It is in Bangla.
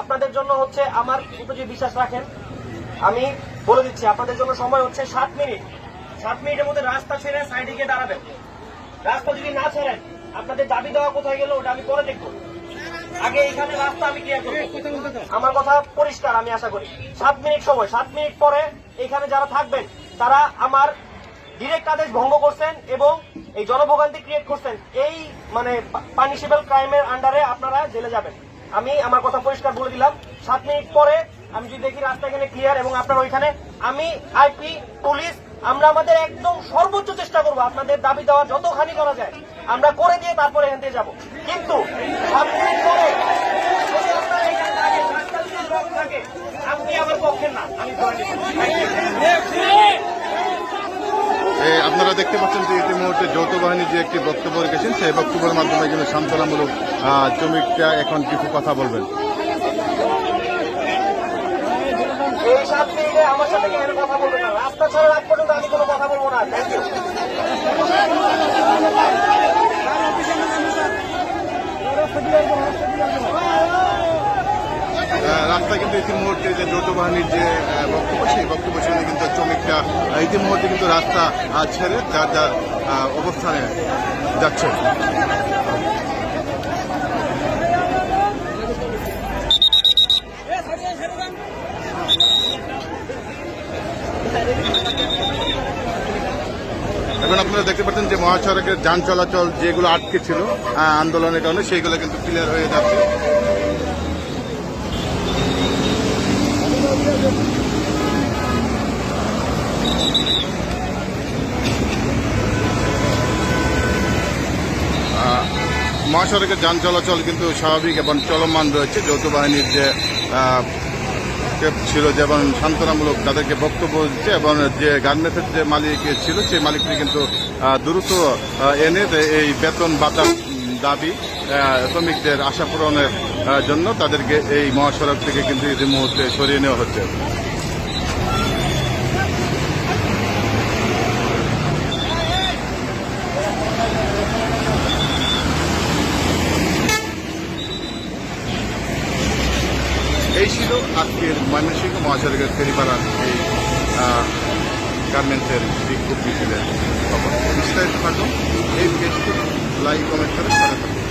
আপনাদের জন্য হচ্ছে আমার উপর যে বিশ্বাস রাখেন। আমি বলে দিচ্ছি, আপনাদের জন্য সময় হচ্ছে সাত মিনিট। সাত মিনিটের মধ্যে রাস্তা ছেড়ে সাইডে গিয়ে দাঁড়াবেন। রাস্তা যদি না ছাড়েন, আপনাদের দাবি দেওয়া কোথায় গেল ওটা আমি পরে দেখব। আগে এখানে রাস্তা আমি ক্লিয়ার আমার কথা পরিষ্কার, আমি আশা করি। সাত মিনিট সময়, সাত মিনিট পরে এখানে যারা থাকবেন, তারা আমার ডিরেক্ট আদেশ ভঙ্গ করছেন এবং এই জনভোগান্তি ক্রিয়েট করছেন। এই মানে পানিশেবল ক্রাইমের আন্ডারে আপনারা জেলে যাবেন। আমি আমার কথা পরিষ্কার বলে দিলাম। সাত মিনিট পরে আমি যদি দেখি রাস্তা এখানে ক্লিয়ার এবং আপনার ওইখানে, আমি আইপি পুলিশ, আমরা আমাদের একদম সর্বোচ্চ চেষ্টা করব আপনাদের দাবি দেওয়া যতখানি করা যায়। আমরা করে দিয়ে তারপরে এখান থেকে যাব। কিন্তু সাত মিনিট পরে যদি আপনারা এখানে থাকেন, রাস্তা যদি block থাকে, আপনি আমার পক্ষের না আমি ধরে নিচ্ছি। এ, আপনারা দেখতে পাচ্ছেন যে ইতিমধ্যে যৌথ বাহিনী যে একটি বক্তব্য রেখেছেন, সেই বক্তব্যের মাধ্যমে কিন্তু সান্ত্বনামূলক শ্রমিকরা এখন কিছু কথা বলবেন। আমার সাথে কথা বলবেন না। রাস্তা ছাড়া পর্যন্ত আমি কোনো কথা বলব না। থ্যাংক ইউ আহ, কিন্তু ইতিমধ্যে যে যৌথ বাহিনীর যে বক্তব্য সেই বক্তব্য শুনে কিন্তু শ্রমিকরা আহ, ইতিমধ্যে কিন্তু রাস্তা ছেড়ে যার যার অবস্থানে যাচ্ছে। এখন আপনারা দেখতে পাচ্ছেন যে মহাসড়কের যান চলাচল যেগুলো আটকে ছিল আন্দোলনের কারণে সেইগুলো কিন্তু ক্লিয়ার হয়ে যাচ্ছে। মহাসড়কের যান চলাচল কিন্তু স্বাভাবিক এবং চলমান রয়েছে। যৌথ বাহিনীর যে ছিল যেমন সান্ত্বনামূলক তাদেরকে বক্তব্য দিচ্ছে এবং যে গার্মেন্টসের যে মালিক ছিল, সেই মালিকটি কিন্তু দ্রুত এনে এই বেতন বাতা দাবি শ্রমিকদের আশা পূরণের জন্য তাদেরকে এই মহাসড়ক থেকে কিন্তু এই মুহূর্তে সরিয়ে নেওয়া হচ্ছে। এটাই ছিল আজকের ময়মনসিংহ মহাসড়কের ফেরিপাড়ার এই গার্মেন্টসের বিক্ষোভ মিছিলের খবর। বিস্তারিত থাকুন, এই ফেসবুক লাইক, কমেন্ট করে সারা থাকুন।